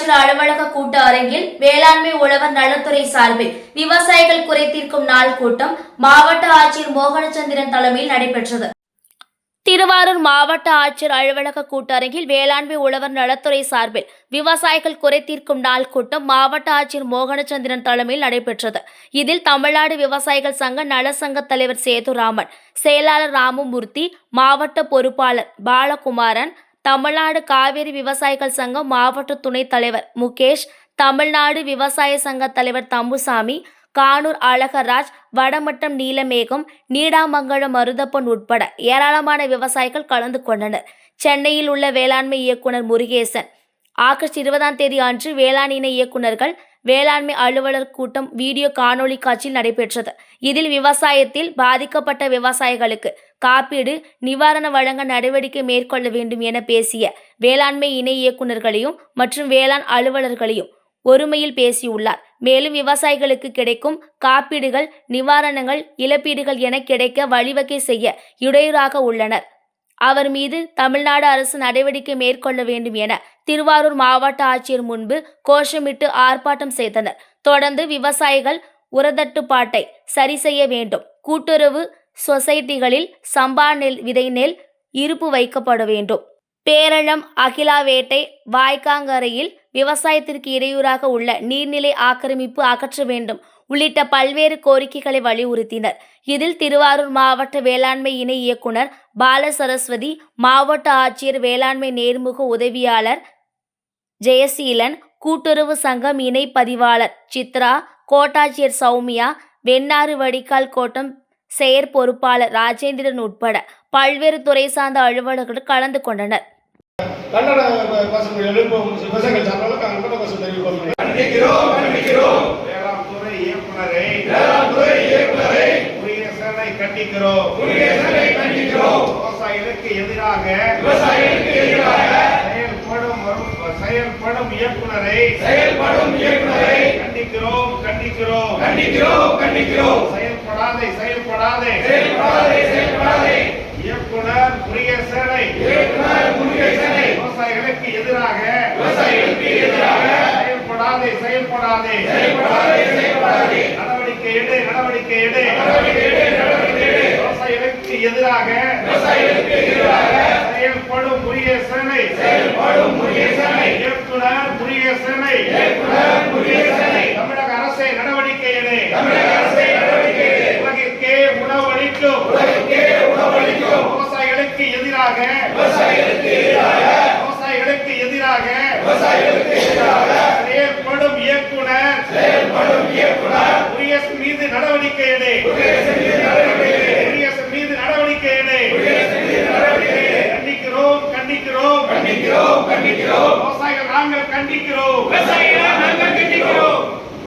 ஆட்சியர் அலுவலக கூட்ட அரங்கில் வேளாண்மை உழவர் நலத்துறை சார்பில் விவசாயிகள் குறை தீர்க்கும் நாள் கூட்டம் மாவட்ட ஆட்சியர் மோகனச்சந்திரன் தலைமையில் நடைபெற்றது. திருவாரூர் மாவட்ட ஆட்சியர் அலுவலக கூட்டரங்கில் வேளாண்மை உழவர் நலத்துறை சார்பில் விவசாயிகள் குறை தீர்க்கும் நாள் கூட்டம் மாவட்ட ஆட்சியர் மோகனச்சந்திரன் தலைமையில் நடைபெற்றது. இதில் தமிழ்நாடு விவசாயிகள் சங்க நலசங்க தலைவர் சேதுராமன் செயலாளர் ராமமூர்த்தி மாவட்ட பொறுப்பாளர் பாலகுமாரன் தமிழ்நாடு காவேரி விவசாயிகள் சங்கம் மாவட்ட துணைத் தலைவர் முகேஷ் தமிழ்நாடு விவசாய சங்க தலைவர் தம்புசாமி கானூர் அழகராஜ் வடமட்டம் நீலமேகம் நீடாமங்கலம் மருதப்பன் உட்பட ஏராளமான விவசாயிகள் கலந்து கொண்டனர். சென்னையில் உள்ள வேளாண்மை இயக்குனர் முருகேசன் ஆகஸ்ட் இருபதாம் தேதி அன்று வேளாண் இணை இயக்குனர்கள் வேளாண்மை அலுவலர் கூட்டம் வீடியோ காணொளி காட்சியில் நடைபெற்றது. இதில் விவசாயத்தில் பாதிக்கப்பட்ட விவசாயிகளுக்கு காப்பீடு நிவாரண வழங்க நடவடிக்கை மேற்கொள்ள வேண்டும் என பேசிய வேளாண்மை இணை இயக்குனர்களையும் மற்றும் வேளாண் அலுவலர்களையும் ஒருமையில் பேசியுள்ளார். மேலும் விவசாயிகளுக்கு கிடைக்கும் காப்பீடுகள் நிவாரணங்கள் இழப்பீடுகள் என கிடைக்க வழிவகை செய்ய இடையூறாக உள்ளனர். அவர் மீது தமிழ்நாடு அரசு நடவடிக்கை மேற்கொள்ள வேண்டும் என திருவாரூர் மாவட்ட ஆட்சியர் முன்பு கோஷமிட்டு ஆர்ப்பாட்டம் செய்தனர். தொடர்ந்து விவசாயிகள் உரதட்டுப்பாட்டை சரி செய்ய வேண்டும். கூட்டுறவு சொசைட்டிகளில் சம்பா நெல் விதை நெல் இருப்பு வைக்கப்பட வேண்டும். பேரளம் அகிலாவேட்டை வாய்க்காங்கரையில் விவசாயத்திற்கு இடையூறாக உள்ள நீர்நிலை ஆக்கிரமிப்பு அகற்ற வேண்டும் உள்ளிட்ட பல்வேறு கோரிக்கைகளை வலியுறுத்தினர். இதில் திருவாரூர் மாவட்ட வேளாண்மை இணை இயக்குனர் பால சரஸ்வதி மாவட்ட ஆட்சியர் வேளாண்மை நேர்முக உதவியாளர் ஜெயசீலன் கூட்டுறவு சங்கம் இணை பதிவாளர் சித்ரா கோட்டாட்சியர் சௌமியா வெண்ணாறு வடிகால் கோட்டம் செயற் பொறுப்பாளர் ராஜேந்திரன் உட்பட பல்வேறு துறை சார்ந்த அலுவலர்கள் கலந்து கொண்டனர். கண்டிக்கிறோம் கண்டிக்கிறோம். வேளாண் துறை இயக்குனரை வேளாண் துறை இயக்குனரை முருகேசனை கண்டிக்கிறோம் முருகேசனை கண்டிக்கிறோம் விவசாயிகளுக்கு எதிராக விவசாயிகளுக்கு எதிராக செயல்படும் வரும்- செயல்படும் இயக்குனரை செயல்படும் இயக்குனரை கண்டிக்கிறோம் கண்டிக்கிறோம். கண்டிக்கிறோம் கண்டிக்கிறோம். செயல்படாதே செயல்படாதே. செயல்படாதே செயல்படாதே. இயக்குனர் முருகேசனை. இயக்குனர் முருகேசனை. விவசாயிகளுக்கு எதிராக. விவசாயிகளுக்கு எதிராக. செயல்படாதே செயல்படாதே. செயல்படாதே செயல்படாதே. நடவடிக்கை எடு நடவடிக்கை எடு. நடவடிக்கை எடு, நடவடிக்கை எடு. விவசாயிகளுக்கு எதிராக. விவசாயிகளுக்கு எதிராக செயல்படும் முருகேசனை செயல்படும் முருகேசனை இயக்குனர் முருகேசனை இயக்குனர் முருகேசனை தமிழக அரசை நடவடிக்கை எடு தமிழக அரசை நடவடிக்கை எடு. உலகிற்கே உணவளிக்கும் உலகிற்கே உணவளிக்கும் விவசாயிகளுக்கு எதிராக விவசாயிகளுக்கு எதிராக விவசாயிகளுக்கு எதிராக விவசாயிகளுக்கு எதிராக செயல்படும் இயக்குனர். செயல்படும் இயக்குனர். முருகேசன் மீது நடவடிக்கை எடு. முருகேசன் மீது நடவடிக்கை எடு. முருகேசன் மீது நடவடிக்கை எடு. முருகேசன் மீது நடவடிக்கை எடு. கண்டிக்கிறோம் கண்டிக்கிறோம். கண்டிக்கிறோம் கண்டிக்கிறோம். விவசாயிகள் நாங்கள் கண்டிக்கிறோம். விவசாயிகளை நாங்கள் கண்டிக்கிறோம்.